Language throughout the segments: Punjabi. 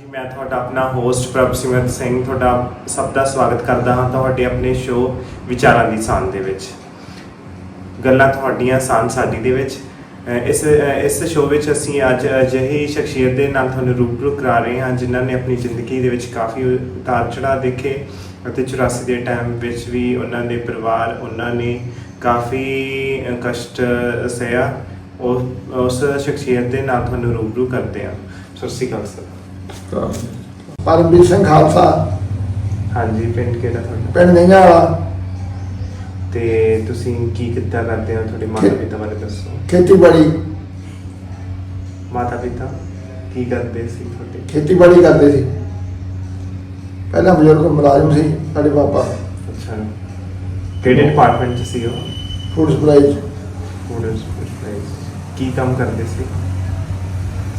ਜੀ, ਮੈਂ ਤੁਹਾਡਾ ਆਪਣਾ ਹੋਸਟ ਪ੍ਰਭਸਿਮਰਤ ਸਿੰਘ, ਤੁਹਾਡਾ ਸਭ ਦਾ ਸਵਾਗਤ ਕਰਦਾ ਹਾਂ ਤੁਹਾਡੇ ਆਪਣੇ ਸ਼ੋਅ ਵਿਚਾਰਾਂ ਦੀ ਸਾਂਝ ਦੇ ਵਿੱਚ। ਗੱਲਾਂ ਤੁਹਾਡੀਆਂ ਸਾਂਝ ਸਾਡੀ ਦੇ ਵਿੱਚ। ਇਸ ਇਸ ਸ਼ੋਅ ਵਿੱਚ ਅਸੀਂ ਅੱਜ ਅਜਿਹੀ ਸ਼ਖਸੀਅਤ ਦੇ ਨਾਲ ਤੁਹਾਨੂੰ ਰੂਬਰੂ ਕਰਾ ਰਹੇ ਹਾਂ, ਜਿਨ੍ਹਾਂ ਨੇ ਆਪਣੀ ਜ਼ਿੰਦਗੀ ਦੇ ਵਿੱਚ ਕਾਫੀ ਉਤਾਰ ਚੜ੍ਹਾਅ ਦੇਖੇ ਅਤੇ 84 ਦੇ ਟਾਈਮ ਵਿੱਚ ਵੀ ਉਹਨਾਂ ਦੇ ਪਰਿਵਾਰ, ਉਹਨਾਂ ਨੇ ਕਾਫੀ ਕਸ਼ਟ ਸਹਿਆ। ਉਸ ਉਸ ਸ਼ਖਸੀਅਤ ਦੇ ਨਾਲ ਤੁਹਾਨੂੰ ਰੂਬਰੂ ਕਰਦੇ ਹਾਂ। ਸਤਿ ਸ਼੍ਰੀ ਅਕਾਲ, ਸਰ। ਪਰਮਵੀਰ ਸਿੰਘ ਖਾਲਸਾ। ਹਾਂਜੀ ਪਿੰਡ ਕਿਹੜਾ ਤੁਹਾਡਾ? ਪਿੰਡ ਨਈਆਂ ਵਾਲਾ। ਤੇ ਤੁਸੀਂ ਕੀ ਕਿੱਦਾਂ ਕਰਦੇ ਹੋ? ਤੁਹਾਡੇ ਮਾਤਾ ਪਿਤਾ ਬਾਰੇ ਦੱਸੋ। ਖੇਤੀਬਾੜੀ। ਮਾਤਾ ਪਿਤਾ ਕੀ ਕਰਦੇ ਸੀ ਤੁਹਾਡੇ? ਖੇਤੀਬਾੜੀ ਕਰਦੇ ਸੀ। ਪਹਿਲਾਂ ਬਜ਼ੁਰਗ ਮੁਲਾਜ਼ਮ ਸੀ ਸਾਡੇ ਪਾਪਾ। ਅੱਛਾ। ਕਿਹੜੇ ਡਿਪਾਰਟਮੈਂਟ 'ਚ ਸੀ ਉਹ? ਫੂਡ ਸਪਲਾਈ ਫੂਡ ਸਪਲਾਈਜ਼ ਕੀ ਕੰਮ ਕਰਦੇ ਸੀ?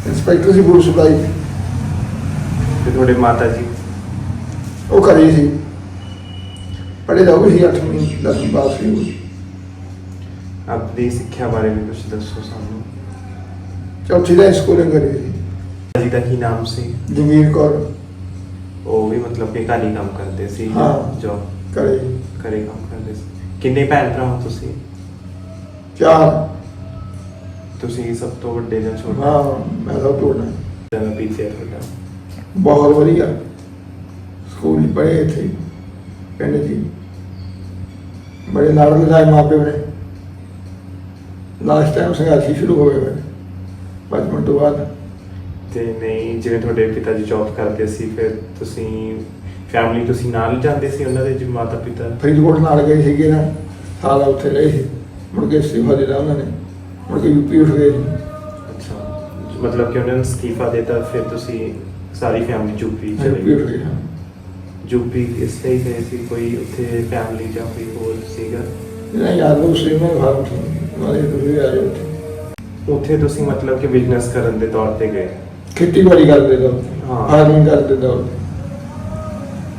ਇੰਸਪੈਕਟਰ ਸੀ ਫੂਡ ਸਪਲਾਈ। ਤੇ ਤੁਹਾਡੇ ਮਾਤਾ ਜੀ? ਉਹ ਘਰੇ ਹੀ ਸੀ। ਪੜ੍ਹੇ ਦਾ ਉਹ ਸੀ 8ਵੀਂ 10ਵੀਂ ਪਾਸ ਸੀ ਉਹ। ਆਪਣੀ ਸਿੱਖਿਆ ਬਾਰੇ ਵੀ ਕੁਝ ਦੱਸੋ ਸਾਨੂੰ। ਚੌਥੀ ਦਾ ਸਕੂਲਿੰਗ ਕਰੀ ਸੀ ਜੀ। ਦਾ ਕੀ ਨਾਮ ਸੀ? ਜਮੀਰ ਕੌਰ। ਉਹ ਵੀ ਮਤਲਬ ਕਿ ਕਾਲੀ ਕੰਮ ਕਰਦੇ ਸੀ ਹਾਂ। ਜੋ ਘਰੇ। ਕਰੇ ਕੰਮ ਕਰਦੇ ਸੀ। ਕਿੰਨੇ ਭੈਣ ਭਰਾ ਹੋ ਤੁਸੀਂ? ਚਾਰ। ਤੁਸੀਂ ਸਭ ਤੋਂ ਵੱਡੇ ਜਾਂ ਛੋਟੇ? ਹਾਂ ਮੈਂ ਤੋਂ ਵੱਡਾ। ਜਨਮ ਪੀਤੇ ਤੁਹਾਡਾ? ਬਹੁਤ ਵਧੀਆ। ਸਕੂਲ ਹੀ ਪੜ੍ਹੇ ਇੱਥੇ। ਪਿੰਡ ਜੀ ਬੜੇ ਨਾਲ ਮਿਲਾਏ ਮਾਪੇ ਨੇ ਲਾਸਟ ਟਾਈਮ ਸੰਘਰਸ਼ ਸ਼ੁਰੂ ਹੋ ਗਿਆ ਬਚਪਨ ਤੋਂ ਬਾਅਦ। ਤੇ ਨਹੀਂ ਜਿਵੇਂ ਤੁਹਾਡੇ ਪਿਤਾ ਜੀ ਜੌਬ ਕਰਦੇ ਸੀ ਫਿਰ ਤੁਸੀਂ ਫੈਮਿਲੀ ਤੁਸੀਂ ਨਾਲ ਜਾਂਦੇ ਸੀ ਉਹਨਾਂ ਦੇ ਜੀ ਮਾਤਾ ਪਿਤਾ ਫਰੀਦਕੋਟ ਨਾਲ ਗਏ ਸੀਗੇ ਨਾ ਸਾਲ ਉੱਥੇ ਰਹੇ ਸੀ। ਮੁੜ ਕੇ ਦੇ ਦਿੱਤਾ ਉਹਨਾਂ ਨੇ। ਮੁੜ ਕੇ ਯੂਪੀ ਉੱਠ ਗਏ। ਅੱਛਾ। ਮਤਲਬ ਕਿ ਉਹਨਾਂ ਨੇ ਅਸਤੀਫਾ ਦਿੱਤਾ ਫਿਰ ਤੁਸੀਂ ਸਾਰੀ ਫੈਮਿਲੀ ਯੂਪੀ ਚਲੇ ਹਾਂ ਯੂਪੀ ਇਸ ਲਈ ਗਏ ਸੀ ਕੋਈ ਉੱਥੇ ਫੈਮਿਲੀ ਜਾਂ ਕੋਈ ਹੋਰ ਸੀਗਾ? ਇਹਨਾਂ ਯਾਰ ਨੂੰ ਸੀ ਮੈਂ ਫਾਰਮ ਸੀ ਵਾਲੇ ਤੁਸੀਂ ਆ ਜਾਓ ਉੱਥੇ। ਉੱਥੇ ਤੁਸੀਂ ਮਤਲਬ ਕਿ ਬਿਜ਼ਨਸ ਕਰਨ ਦੇ ਤੌਰ ਤੇ ਗਏ? ਖੇਤੀਬਾੜੀ ਕਰਦੇ ਦੋ ਹਾਂ। ਫਾਰਮਿੰਗ ਕਰਦੇ ਦੋ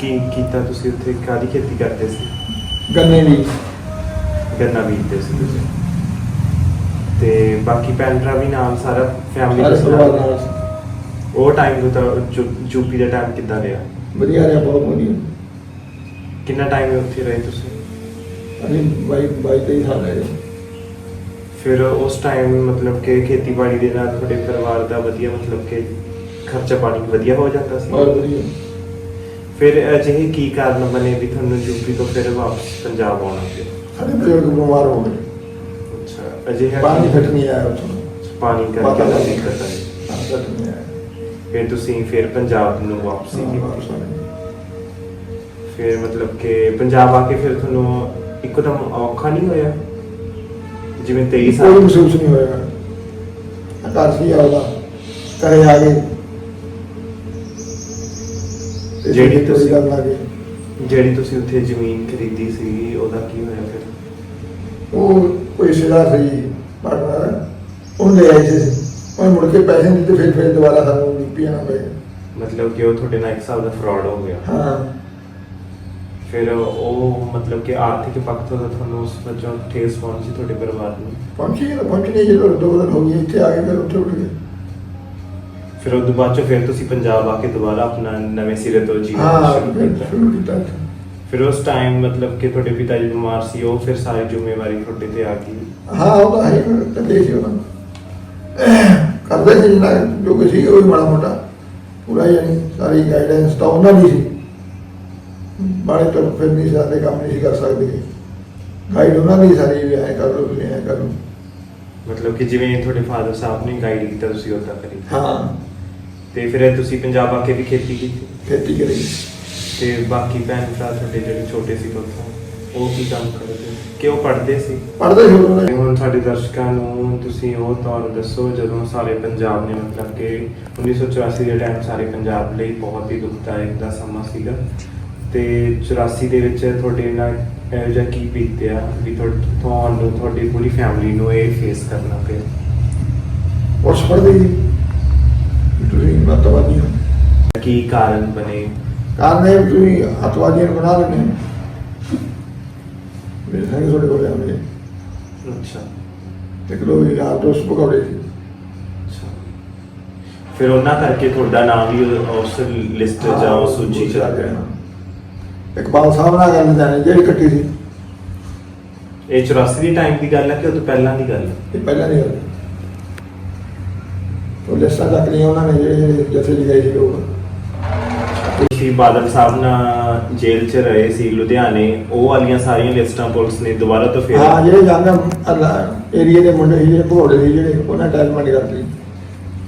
ਕੀ ਕੀਤਾ ਤੁਸੀਂ ਉੱਥੇ? ਕਾਦੀ ਖੇਤੀ ਕਰਦੇ ਸੀ? ਗੰਨੇ ਦੀ। ਗੰਨਾ ਬੀਜਦੇ ਸੀ ਤੁਸੀਂ। ਤੇ ਬਾਕੀ ਭੈਣ ਭਰਾ ਵੀ ਨਾਲ ਸਾਰਾ ਫੈਮਿਲੀ ਸਾਰੇ ਪਰਿਵਾਰ ਨਾਲ ਉਹ ਟਾਈਮ ਤੋਂ ਯੂਪੀ ਦਾ ਟਾਈਮ ਕਿੱਦਾਂ ਰਿਹਾ? ਵਧੀਆ ਰਿਹਾ ਬਹੁਤ ਵਧੀਆ। ਕਿੰਨਾ ਟਾਈਮ ਉੱਥੇ ਰਹੇ ਤੁਸੀਂ? ਅਸੀਂ ਬਾਈ ਬਾਈ ਤੇਈ ਸਾਲ ਰਹੇ। ਫਿਰ ਉਸ ਟਾਈਮ ਮਤਲਬ ਕਿ ਖੇਤੀਬਾੜੀ ਦੇ ਨਾਲ ਤੁਹਾਡੇ ਪਰਿਵਾਰ ਦਾ ਵਧੀਆ ਮਤਲਬ ਕਿ ਖਰਚਾ ਪਾਣੀ ਵਧੀਆ ਹੋ ਜਾਂਦਾ ਬਹੁਤ ਸੀ ਵਧੀਆ। ਫਿਰ ਅਜਿਹੇ ਕੀ ਕਾਰਨ ਬਣੇ ਵੀ ਤੁਹਾਨੂੰ ਯੂਪੀ ਤੋਂ ਫਿਰ ਵਾਪਸ ਪੰਜਾਬ ਆਉਣਾ ਪਿਆ? ਸਾਡੇ ਬਜ਼ੁਰਗ ਬਿਮਾਰ ਹੋ ਗਏ। ਅੱਛਾ ਅਜਿਹਾ ਪਾਣੀ ਫਿੱਟ ਨਹੀਂ ਆਇਆ ਉੱਥੋਂ। ਪਾਣੀ ਕਰਕੇ ਦਿੱਕਤ ਆਈ। ਹਾਂ ਫਿੱਟ ਨਹੀਂ ਆਇਆ। ਫਿਰ ਤੁਸੀਂ ਫਿਰ ਪੰਜਾਬ ਨੂੰ ਵਾਪਸ ਗਏ ਵਾਪਸ ਆ ਗਏ। ਫਿਰ ਮਤਲਬ ਕਿ ਪੰਜਾਬ ਆ ਕੇ ਫਿਰ ਤੁਹਾਨੂੰ ਇੱਕਦਮ ਔਖਾ ਨਹੀਂ ਹੋਇਆ? ਜਿਵੇਂ 23 ਕੋਈ ਸਾਲ ਮਹਿਸੂਸ ਨਹੀਂ ਹੋਇਆ। ਆਕਾਰ ਸੀ ਆਉਦਾ ਕਰੇ ਆ ਗਏ। ਤੇ ਜਿਹੜੀ ਤੁਸੀਂ- ਜਿਹੜੀ ਤੁਸੀਂ ਉੱਥੇ ਜ਼ਮੀਨ ਖਰੀਦੀ ਸੀ ਉਹਦਾ ਕੀ ਹੋਇਆ ਫਿਰ? ਉਹ ਕੋਈ ਰਿਸ਼ਤੇਦਾਰ ਸੀ ਪਾਰਟਨਰ ਉਹ ਲੈ ਆਏ ਸੀ। ਉਹ ਮੁੜ ਕੇ ਪੈਸੇ ਨਹੀਂ ਦਿੱਤੇ ਫਿਰ ਫਿਰ ਦੁਬਾਰਾ ਸਾਨੂੰ ਯੂਪੀ ਆਣਾ ਪਿਆ ਮਤਲਬ ਕਿ ਉਹ ਤੁਹਾਡੇ ਨਾਲ ਇੱਕ ਸਾਲ ਦਾ ਫਰਾਡ ਹੋ ਗਿਆ। ਹਾਂ। ਫਿਰ ਉਹ ਮਤਲਬ ਕਿ ਆਰਥਿਕ ਪੱਖ ਤੋਂ ਤਾਂ ਤੁਹਾਨੂੰ ਉਸ ਵਜੋਂ ਠੇਸ ਪਹੁੰਚੀ ਤੁਹਾਡੇ ਪਰਿਵਾਰ ਨੂੰ? ਪਹੁੰਚੀ ਤਾਂ ਪਹੁੰਚਣੀ ਜਦੋਂ ਦੋ ਦਿਨ ਹੋ ਗਏ ਇੱਥੇ ਆ ਕੇ ਫਿਰ ਉੱਥੇ ਉੱਠ ਗਏ। ਫਿਰ ਉਹ ਬਾਅਦ ਚੋਂ ਫਿਰ ਤੁਸੀਂ ਪੰਜਾਬ ਆ ਕੇ ਦੁਬਾਰਾ ਆਪਣਾ ਨਵੇਂ ਸਿਰੇ ਤੋਂ ਜੀਣਾ ਹਾਂ ਸ਼ੁਰੂ ਫਿਰ ਕੀਤਾ। ਸ਼ੁਰੂ ਕੀਤਾ ਇੱਥੇ। ਫਿਰ ਉਸ ਟਾਈਮ ਮਤਲਬ ਕਿ ਤੁਹਾਡੇ ਪਿਤਾ ਜੀ ਬਿਮਾਰ ਸੀ ਉਹ ਫਿਰ ਸਾਰੀ ਜ਼ਿੰਮੇਵਾਰੀ ਤੁਹਾਡੇ ਤੇ ਆ ਗਈ। ਹਾਂ ਉਹ ਤਾਂ ਹੈ ਕੱਢੇ ਸੀ ਉਹਨਾਂ ਨੂੰ। ਕਰਦੇ ਸੀ ਜਿੰਨਾ ਜੋ ਕੁਛ ਸੀ ਉਹ ਵੀ ਮਾੜਾ ਮੋਟਾ ਪੂਰਾ ਯਾਨੀ ਸਾਰੀ ਗਾਈਡੈਂਸ ਤਾਂ ਉਹਨਾਂ ਦੀ ਸੀ। ਬਾੜੇ ਤੋਂ ਫਿਰ ਨਹੀਂ ਸਾਡੇ ਕੰਮ ਨਹੀਂ ਸੀ ਕਰ ਸਕਦੇ। ਗਾਈਡ ਉਹਨਾਂ ਦੀ ਸਾਰੀ ਵੀ ਐਂ ਕਰ ਤੁਸੀਂ ਐਂ ਕਰ ਮਤਲਬ ਕਿ ਜਿਵੇਂ ਤੁਹਾਡੇ ਫਾਦਰ ਸਾਹਿਬ ਨੇ ਗਾਈਡ ਕੀਤਾ ਤੁਸੀਂ ਉਦਾਂ ਕਰੀ। ਹਾਂ। ਤੇ ਫਿਰ ਤੁਸੀਂ ਪੰਜਾਬ ਆ ਕੇ ਵੀ ਖੇਤੀ ਕੀਤੀ? ਖੇਤੀ ਕਰੀ। ਤੇ ਬਾਕੀ ਭੈਣ ਭਰਾ ਤੁਹਾਡੇ ਜਿਹੜੇ ਛੋਟੇ ਸੀ ਉੱਥੋਂ ਉਹ ਕੀ ਕੰਮ ਕਰਦੇ? ਕਿ ਉਹ ਪੜ੍ਹਦੇ ਸੀ? ਪੜ੍ਹਦੇ ਸੀ ਉਹਨਾਂ ਨੇ ਹੁਣ ਸਾਡੇ ਦਰਸ਼ਕਾਂ ਨੂੰ ਤੁਸੀਂ ਉਹ ਦੌਰ ਦੱਸੋ ਜਦੋਂ ਸਾਰੇ ਪੰਜਾਬ ਨੇ ਮਤਲਬ ਕਿ 1984 ਦੇ ਟਾਈਮ ਸਾਰੇ ਪੰਜਾਬ ਲਈ ਬਹੁਤ ਹੀ ਦੁਖਦਾਇਕ ਦਾ ਸਮਾਂ ਸੀਗਾ। ਤੇ 84 ਦੇ ਵਿੱਚ ਤੁਹਾਡੇ ਨਾਲ ਇਹੋ ਜਿਹਾ ਕੀ ਬੀਤਿਆ ਵੀ ਤੁਹਾ- ਤੁਹਾਨੂੰ ਤੁਹਾਡੀ ਪੂਰੀ ਫੈਮਿਲੀ ਨੂੰ ਇਹ ਫੇਸ ਕਰਨਾ ਪਿਆ? ਉਸ ਪੜ੍ਹਦੇ ਸੀ। ਤੁਸੀਂ ਮਤਵਾਦੀ ਹੋ ਕੀ ਕਾਰਨ ਬਣੇ? ਕਾਰਨ ਇਹ ਤੁਸੀਂ ਅਤਵਾਦੀਆਂ ਨੂੰ ਬਣਾ ਲੈਂਦੇ ਮੇਰੇ ਸੰਗ ਤੁਹਾਡੇ ਕੋਲ ਆਉਂਦੇ ਅੱਛਾ। ਇੱਕ ਦੋ ਯਾਰ ਦੋਸਤ ਪਕੌੜੇ ਸੀ। ਅੱਛਾ। ਫਿਰ ਉਹਨਾਂ ਕਰਕੇ ਤੁਹਾਡਾ ਨਾਮ ਵੀ ਉਸ ਲਿਸਟ ਜਾਂ ਉਸ ਸੂਚੀ ਚ ਆ ਗਿਆ ਇਕਬਾਲ ਸਾਹਿਬ ਨਾਲ ਗੱਲ ਜਾਣੀ ਜਿਹੜੀ ਕੱਟੀ ਸੀ। ਇਹ 84 ਦੀ ਟਾਈਮ ਦੀ ਗੱਲ ਹੈ ਕਿ ਉਹ ਤੋਂ ਪਹਿਲਾਂ ਦੀ ਗੱਲ ਹੈ? ਇਹ ਪਹਿਲਾਂ ਦੀ ਗੱਲ ਉਹ ਲਿਸਟਾਂ ਤੱਕ ਨਹੀਂ ਉਹਨਾਂ ਨੇ ਜਿਹੜੇ ਜਥੇ ਗਏ ਸੀ ਲੋਕ। ਤੁਸੀਂ ਬਾਦਲ ਸਾਹਿਬ ਨਾਲ ਜੇਲ੍ਹ 'ਚ ਰਹੇ ਸੀ ਲੁਧਿਆਣੇ ਉਹ ਵਾਲੀਆਂ ਸਾਰੀਆਂ ਲਿਸਟਾਂ ਪੁਲਿਸ ਨੇ ਦੁਬਾਰਾ ਤੋਂ ਫਿਰ ਹਾਂ ਜਿਹੜੇ ਜਾਂਦੇ ਏਰੀਆ ਦੇ ਮੁੰਡੇ ਸੀ ਜਿਹੜੇ ਭੋੜੇ ਸੀ ਜਿਹੜੇ ਉਹਨਾਂ ਕਰਤੀ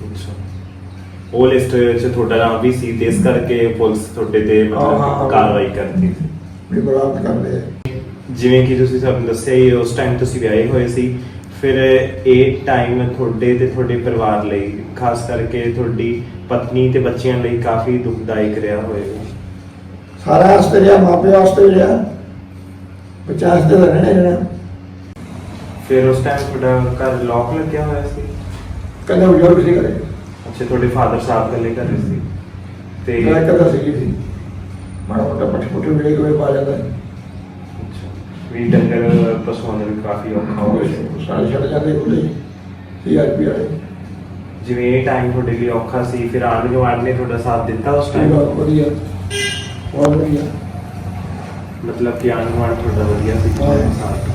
ਅੱਛਾ। ਉਹ ਲਿਸਟ 'ਚ ਤੁਹਾਡਾ ਨਾਮ ਵੀ ਸੀ ਤੇ ਇਸ ਕਰਕੇ ਪੁਲਿਸ ਤੁਹਾਡੇ ਤੇ ਮਤਲਬ। ਕਾਰਵਾਈ ਕਰਦੀ ਸੀ ਵੀ ਬਰਾਬਰ ਕਰਦੇ ਜਿਵੇਂ ਕਿ ਤੁਸੀਂ ਸਾਨੂੰ ਦੱਸਿਆ ਹੀ ਉਸ ਟਾਈਮ ਤੁਸੀਂ ਵਿਆਹੇ ਹੋਏ ਸੀ ਫਿਰ ਇਹ ਟਾਈਮ ਤੁਹਾਡੇ ਤੇ ਤੁਹਾਡੇ ਪਰਿਵਾਰ ਲਈ ਖਾਸ ਕਰਕੇ ਤੁਹਾਡੀ ਪਤਨੀ ਤੇ ਬੱਚਿਆਂ ਲਈ ਕਾਫੀ ਦੁਖਦਾਇਕ ਰਿਹਾ ਹੋਵੇਗਾ। ਸਾਰਾ ਵਾਸਤੇ ਰਿਹਾ ਮਾਪੇ ਵਾਸਤੇ ਰਿਹਾ। ਬੱਚਾ ਵਾਸਤੇ ਤਾਂ ਰਹਿਣਾ ਰਹਿਣਾ। ਫਿਰ ਉਸ ਟਾਈਮ ਤੁਹਾਡਾ ਘਰ ਲੌਕ ਲੱਗਿਆ ਹੋਇਆ ਸੀ? ਕਹਿੰਦੇ ਬਜ਼ੁਰਗ ਸੀ ਕਰੇ ਅੱਛਾ ਤੁਹਾਡੇ ਫਾਦਰ ਸਾਹਿਬ ਇਕੱਲੇ ਘਰੇ ਸੀ। ਤੇ ਮੈਂ ਕਦਾ ਸੀ ਸੀ ਮਾੜਾ ਮੋਟਾ ਪੱਠੇ ਪੁੱਠੇ ਵੇਲੇ ਕੋਈ ਪਾ ਜਾਂਦਾ ਅੱਛਾ ਵੀ ਡੰਗਰ ਪਸ਼ੂਆਂ ਦਾ ਵੀ ਕਾਫੀ ਔਖਾ ਹੋ ਗਿਆ। ਸਾਰੇ ਛੱਡ ਜਾਂਦੇ ਖੁੱਲੇ ਸੀਆਰਪੀ ਵਾਲੇ। ਜਿਵੇਂ ਇਹ ਟਾਈਮ ਤੁਹਾਡੇ ਲਈ ਔਖਾ ਸੀ ਫਿਰ ਆਂਢ ਗੁਆਂਢ ਨੇ ਤੁਹਾਡਾ ਸਾਥ ਦਿੱਤਾ ਉਸ ਟਾਈਮ ਟਾਈਮ ਬਹੁਤ ਵਧੀਆ ਬਹੁਤ ਵਧੀਆ ਮਤਲਬ ਕਿ ਆਂਢ ਗੁਆਂਢ ਤੁਹਾਡਾ ਵਧੀਆ ਸੀ ਹਾਂ। ਸਾਥ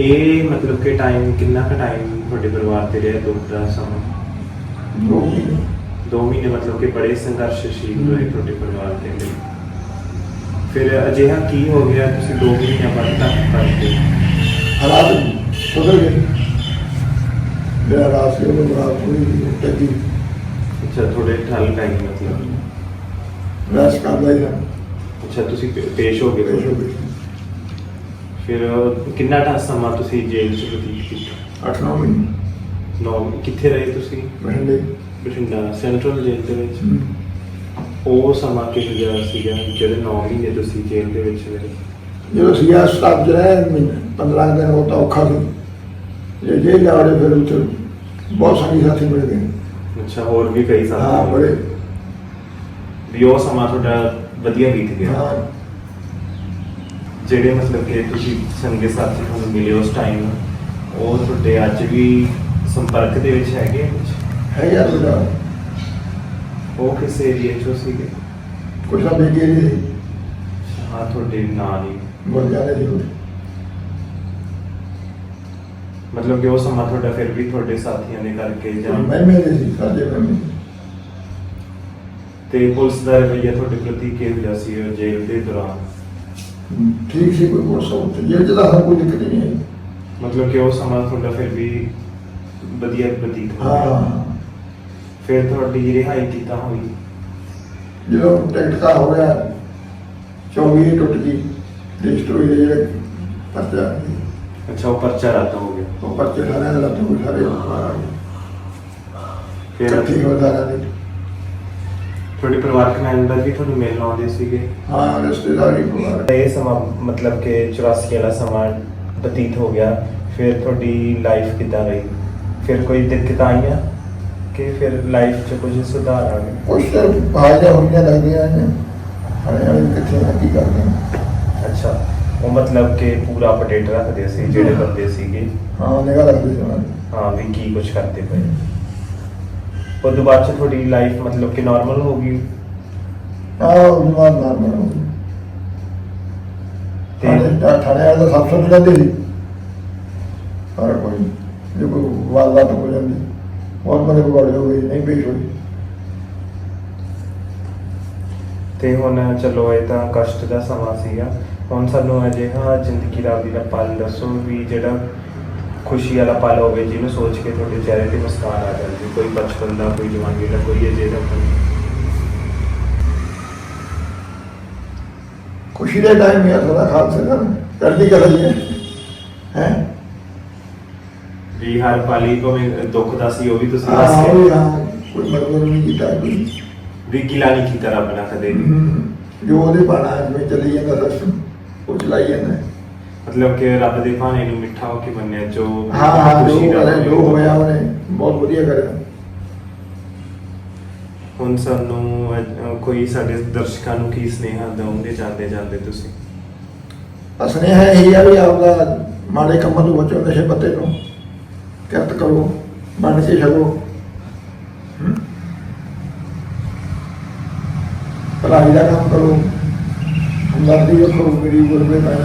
ਇਹ ਮਤਲਬ ਕਿ ਟਾਈਮ ਕਿੰਨਾ ਕੁ ਟਾਈਮ ਤੁਹਾਡੇ ਪਰਿਵਾਰ ਤੇ ਰਿਹਾ ਦੁੱਖ ਦਾ ਸਮਾਂ ਦੋ ਮਹੀਨੇ ਦੋ ਮਹੀਨੇ ਮਤਲਬ ਕਿ ਬੜੇ ਸੰਘਰਸ਼ਸ਼ੀਲ ਹੋਏ ਤੁਹਾਡੇ ਪਰਿਵਾਰ ਦੇ ਲਈ ਫਿਰ ਅਜਿਹਾ ਕੀ ਹੋ ਗਿਆ ਤੁਸੀਂ ਦੋ ਮਹੀਨਿਆਂ ਬਾਅਦ ਤੱਕ ਕਰਦੇ ਹਾਲਾਤ ਬਦਲ ਗਏ ਮੇਰਾ ਰਾਤ ਸੀ ਉਹ ਬੜਾ ਪੂਰੀ ਟੱਕੀ ਅੱਛਾ ਥੋੜੇ ਠੱਲ ਪੈ ਗਈ ਮਤਲਬ? ਰੈਸ ਕਰਦਾ ਹੀ ਅੱਛਾ ਤੁਸੀਂ ਪੇ- ਪੇਸ਼ ਹੋ ਗਏ। ਹੋ ਫਿਰ ਕਿੰਨਾ ਟਾ ਸਮਾਂ ਤੁਸੀਂ ਜੇਲ੍ਹ 'ਚ ਬਤੀਤ ਕੀਤਾ? 8-9 ਮਹੀਨੇ। ਨੌ ਕਿੱਥੇ ਰਹੇ ਤੁਸੀਂ? ਬਹਿੰਦੇ ਬਠਿੰਡਾ ਸੈਂਟਰਲ ਜੇਲ੍ਹ ਦੇ ਵਿੱਚ? ਉਹ ਸਮਾਂ ਕਿਹੋ ਜਿਹਾ ਸੀਗਾ ਜਿਹੜੇ 9 ਮਹੀਨੇ ਤੁਸੀਂ ਜੇਲ੍ਹ ਦੇ ਵਿੱਚ ਰਹੇ? ਜਦੋਂ ਸੀਆ ਸਟਾਫ ਜਿਹੜਾ 15 ਦਿਨ ਉਹ ਤਾਂ ਔਖਾ ਸੀ। ਜੇ ਜੇ ਜਾੜੇ ਫਿਰ ਉੱਥੇ ਬਹੁਤ ਸਾਰੀ ਸਾਥੀ ਮਿਲ ਗਏ। ਅੱਛਾ ਹੋਰ ਵੀ ਕਈ ਸਾਲ ਹਾਂ ਬੜੇ। ਵੀ ਉਹ ਸਮਾਂ ਤੁਹਾਡਾ ਵਧੀਆ ਬੀਤ ਗਿਆ। ਹਾਂ। ਜਿਹੜੇ ਮਤਲਬ ਕਿ ਤੁਸੀਂ ਸੰਗੇ ਸਾਥੀ ਤੁਹਾਨੂੰ ਮਿਲੇ ਉਸ ਟਾਈਮ ਉਹ ਤੁਹਾਡੇ ਅੱਜ ਵੀ ਸੰਪਰਕ ਦੇ ਵਿੱਚ ਹੈਗੇ ਕੁਝ ਹੈ ਯਾਰ ਬੜਾ ਉਹ ਕਿਸ ਏਰੀਏ 'ਚੋਂ ਸੀਗੇ? ਕੁਛ ਨਾ ਬੇਗੇ ਨਹੀਂ ਹਾਂ ਤੁਹਾਡੇ ਨਾਲ ਹੀ। ਬੋਲ ਜਾਣੇ ਸੀ ਉਹ। ਮਤਲਬ ਕਿ ਉਹ ਸਮਾਂ ਤੁਹਾਡਾ ਫਿਰ ਵੀ ਤੁਹਾਡੇ ਸਾਥੀਆਂ ਦੇ ਕਰਕੇ ਜਾਂ ਮੈਂ ਮੇਰੇ ਸੀ ਸਾਡੇ ਮੈਂ ਤੇ ਪੁਲਿਸ ਦਾ ਰਵੱਈਆ ਤੁਹਾਡੇ ਪ੍ਰਤੀ ਕਿਹੋ ਜਿਹਾ ਸੀ ਉਹ ਜੇਲ੍ਹ ਦੇ ਦੌਰਾਨ? ਠੀਕ ਸੀ ਕੋਈ ਕੋਲ ਸੌ ਤੇ ਜੇ ਜਿਹਦਾ ਹਰ ਕੋਈ ਦਿੱਕਤ ਨਹੀਂ ਹੈ ਮਤਲਬ ਕਿ ਉਹ ਸਮਾਂ ਤੁਹਾਡਾ ਫਿਰ ਵੀ ਵਧੀਆ ਬਤੀਤ ਹੋ ਗਿਆ। ਫਿਰ ਤੁਹਾਡੀ ਰਿਹਾਈ ਕਿੱਦਾਂ ਹੋਈ? ਜਦੋਂ ਟਿਕਟ ਹੋ ਗਿਆ ਚੌਵੀ ਟੁੱਟ ਗਈ ਹੋਈ ਜਿਹੜੇ ਪਰਚਾ। ਅੱਛਾ ਉਹ ਪਰਚਾ ਹੋ ਗਿਆ ਉਹ ਪਰਚੇ ਸਾਰਿਆਂ ਦਾ ਕੋਈ ਸਾਰੇ। ਫਿਰ ਇਕੱਠੀ ਹੋ ਸਾਰਿਆਂ ਦੇ ਤੁਹਾਡੇ ਪਰਿਵਾਰਕ ਮੈਂਬਰ ਵੀ ਤੁਹਾਨੂੰ ਮਿਲਣ ਆਉਂਦੇ ਸੀਗੇ? ਹਾਂ ਰਿਸ਼ਤੇਦਾਰੀ ਪਰਿਵਾਰ ਇਹ ਸਮਾਂ ਮਤਲਬ ਕਿ 84 ਵਾਲਾ ਸਮਾਂ ਬਤੀਤ ਹੋ ਗਿਆ। ਫਿਰ ਤੁਹਾਡੀ ਲਾਈਫ ਕਿੱਦਾਂ ਰਹੀ? ਫਿਰ ਕੋਈ ਦਿੱਕਤ ਆਈਆਂ ਕਿ ਫਿਰ ਲਾਈਫ 'ਚ ਕੁਝ ਸੁਧਾਰ ਆ ਗਏ ਕੁਛ ਤਾਂ ਹਾਜ਼ਰ ਹੋਈਆਂ ਲੱਗਦੀਆਂ ਨੇ। ਹਣੇ ਵਾਲੇ ਕਿੱਥੇ ਆ ਕੀ ਕਰਦੇ ਨੇ। ਅੱਛਾ। ਉਹ ਮਤਲਬ ਕਿ ਪੂਰਾ ਅਪਡੇਟ ਰੱਖਦੇ ਸੀ ਜਿਹੜੇ ਬੰਦੇ ਸੀਗੇ। ਹਾਂ ਨਿਗਾਹ ਰੱਖਦੇ ਸੀ ਉਹਨਾਂ ਦੀ ਹਾਂ ਵੀ ਕੀ ਕੁਝ ਕਰਦੇ ਪਏ। ਉਸ ਤੋਂ ਬਾਅਦ 'ਚ ਤੁਹਾਡੀ ਲਾਈਫ ਮਤਲਬ ਕਿ ਨਾਰਮਲ ਹੋ ਗਈ? ਆਹ ਉਹ ਬਾਅਦ ਨਾਰਮਲ ਹੋ ਗਈ। ਤੇ ਥਾਣੇ ਵਾਲੇ ਤਾਂ ਸਭ ਤੋਂ ਜਾਂਦੇ ਸੀ ਪਰ ਕੋਈ ਜੇ ਕੋਈ ਵਾਰਦਾਤ ਹੋ ਜਾਂਦੀ ਬਹੁਤ ਬੰਦੇ ਬਗੜ ਹੋ ਗਈ ਨਹੀਂ ਪੇਸ਼ ਹੋਈ। ਤੇ ਹੁਣ ਚਲੋ ਇਹ ਤਾਂ ਕਸ਼ਟ ਦਾ ਸਮਾਂ ਸੀਗਾ। ਹੁਣ ਸਾਨੂੰ ਅਜਿਹਾ ਜ਼ਿੰਦਗੀ ਦਾ ਵੀ ਦਾ ਪਲ ਦੱਸੋ ਵੀ ਜਿਹੜਾ ਖੁਸ਼ੀ ਵਾਲਾ ਪਲ ਹੋਵੇ ਜਿਹਨੂੰ ਸੋਚ ਕੇ ਤੁਹਾਡੇ ਚਿਹਰੇ ਤੇ ਮੁਸਕਾਨ ਆ ਜਾਂਦੀ ਕੋਈ ਬਚਪਨ ਦਾ ਕੋਈ ਜਵਾਨੀ ਦਾ ਕੋਈ ਅਜਿਹਾ ਪਲ ਖੁਸ਼ੀ ਦੇ ਟਾਈਮ ਹੀ ਆ ਸਦਾ ਖਾਲਸੇ ਦਾ। ਕਰਦੀ ਕਰ ਰਹੀ ਹੈ। ਹੈ? ਵੀ ਹਰ ਪਲ ਹੀ ਭਾਵੇਂ ਦੁੱਖ ਦਾ ਸੀ ਉਹ ਵੀ ਤੁਸੀਂ ਹੱਸ ਕੇ ਕੋਈ ਮਰਜ਼ੀ ਨਹੀਂ ਕੀਤਾ ਕੋਈ। ਵੀ ਗਿਲਾ ਨਹੀਂ ਕੀਤਾ ਰੱਬ ਨਾਲ ਕਦੇ ਵੀ। ਜੋ ਉਹਦੇ ਪਾਣਾ ਜਿਵੇਂ ਚੱਲੀ ਜਾਂਦਾ ਸਿਸਟਮ ਉਹ ਚਲਾਈ ਜਾਂਦਾ। ਮਤਲਬ ਕਿ ਰੱਬ ਦੇ ਭਾਣੇ ਨੂੰ ਮਿੱਠਾ ਹੋ ਕੇ ਮੰਨਿਆ ਜੋ ਹਾਂ ਹਾਂ ਜੋ ਖੁਸ਼ੀ ਹੋਇਆ ਉਹਨੇ ਬਹੁਤ ਵਧੀਆ ਕਰਿਆ। ਹੁਣ ਸਾਨੂੰ ਕੋਈ ਸਾਡੇ ਦਰਸ਼ਕਾਂ ਨੂੰ ਕੀ ਸਨੇਹਾ ਦਵੋਗੇ ਜਾਂਦੇ ਜਾਂਦੇ ਤੁਸੀਂ? ਅਸਨੇ ਹੈ ਇਹ ਆ ਵੀ ਆਪਦਾ ਮਾੜੇ ਕੰਮਾਂ ਤੋਂ ਬਚੋ ਨਸ਼ੇ ਪੱਤੇ ਤੋਂ। ਕਿਰਤ ਕਰੋ ਬਣ ਕੇ ਛਕੋ ਹਮ? ਭਲਾਈ ਦਾ ਕੰਮ ਕਰੋ। ਹਮਦਰਦੀ ਰੱਖੋ ਗਰੀਬ ਗੁਰਬੇ ਦਾ।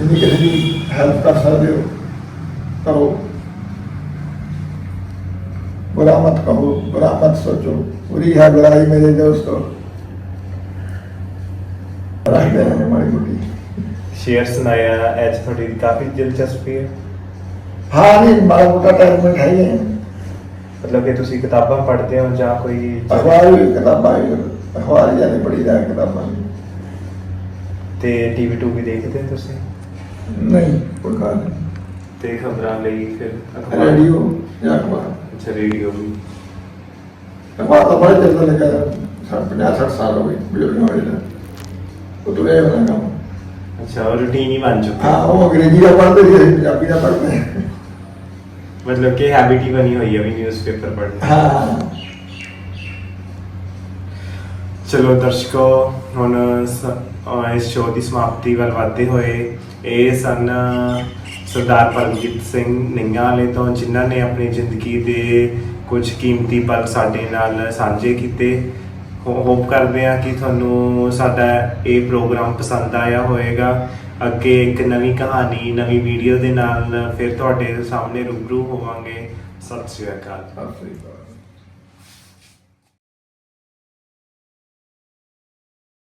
ਜਿੰਨੀ ਕਿਸੇ ਦੀ ਹੈਲਪ ਕਰ ਸਕਦੇ ਹੋ ਕਰੋ बुरा मत कहो बुरा मत सोचो बुरी है बुराई मेरे दोस्तों रखते हैं हमारी मोटी ਸ਼ੇਅਰ ਸੁਣਾਇਆ ਐਜ ਤੁਹਾਡੀ ਕਾਫੀ ਦਿਲਚਸਪੀ ਹੈ हाँ नहीं माड़ा मोटा टाइम में खाइए ਮਤਲਬ ਕਿ ਤੁਸੀਂ ਕਿਤਾਬਾਂ ਪੜ੍ਹਦੇ ਹੋ ਜਾਂ ਕੋਈ अखबार भी किताबा अखबार जाने पड़ी जाए किताबा ਤੇ ਟੀਵੀ ਟੂ ਵੀ ਦੇਖਦੇ ਹੋ ਤੁਸੀਂ ਨਹੀਂ ਕੋਈ ਕਾਲ ਨਹੀਂ। ਤੇ ਖਬਰਾਂ ਲਈ ਫਿਰ ਅਖਬਾਰ? ਰੇਡੀਓ ਜਾਂ ਅਖਬਾਰ? ਅੱਛਾ ਰੇਡੀਓ ਵੀ। ਅਖਬਾਰ ਤਾਂ ਬੜੇ ਚਿਰ ਦਾ ਲੱਗਾ ਸਰ 50 60 ਸਾਲ ਹੋ ਗਏ ਬਜ਼ੁਰਗ ਹੋਏ ਨਾ ਉਹ ਤੁਰੇ ਹੋਣਾ ਕੰਮ। ਅੱਛਾ ਉਹ ਰੁਟੀਨ ਹੀ ਬਣ ਚੁੱਕਾ। ਹਾਂ ਉਹ ਅੰਗਰੇਜ਼ੀ ਦਾ ਪੜ੍ਹਦੇ ਸੀ ਅਸੀਂ ਪੰਜਾਬੀ ਦਾ ਪੜ੍ਹਦੇ ਹਾਂ। ਮਤਲਬ ਕਿ ਹੈਬਿਟ ਹੀ ਬਣੀ ਹੋਈ ਹੈ ਵੀ ਨਿਊਜ਼ਪੇਪਰ ਪੜ੍ਹਨਾ। ਹਾਂ। ਚਲੋ ਦਰਸ਼ਕੋ ਹੁਣ ਸ- ਅਹ ਇਸ ਸ਼ੋਅ ਦੀ ਸਮਾਪਤੀ ਵੱਲ ਵਧਦੇ ਹੋਏ ਇਹ ਸਨ ਸਰਦਾਰ ਪਰਮਜੀਤ ਸਿੰਘ ਨਿੰਗਾ ਵਾਲੇ ਤੋਂ, ਜਿਨ੍ਹਾਂ ਨੇ ਆਪਣੀ ਜ਼ਿੰਦਗੀ ਦੇ ਕੁਝ ਕੀਮਤੀ ਪਲ ਸਾਡੇ ਨਾਲ ਸਾਂਝੇ ਕੀਤੇ। ਹੋਪ ਕਰਦੇ ਹਾਂ ਕਿ ਤੁਹਾਨੂੰ ਸਾਡਾ ਇਹ ਪ੍ਰੋਗਰਾਮ ਪਸੰਦ ਆਇਆ ਹੋਵੇਗਾ। ਅੱਗੇ ਇੱਕ ਨਵੀਂ ਕਹਾਣੀ, ਨਵੀਂ ਵੀਡੀਓ ਦੇ ਨਾਲ ਫਿਰ ਤੁਹਾਡੇ ਸਾਹਮਣੇ ਰੂਬਰੂ ਹੋਵਾਂਗੇ। ਸਤਿ ਸ਼੍ਰੀ ਅਕਾਲ। ਸਤਿ ਸ੍ਰੀ ਅਕਾਲ।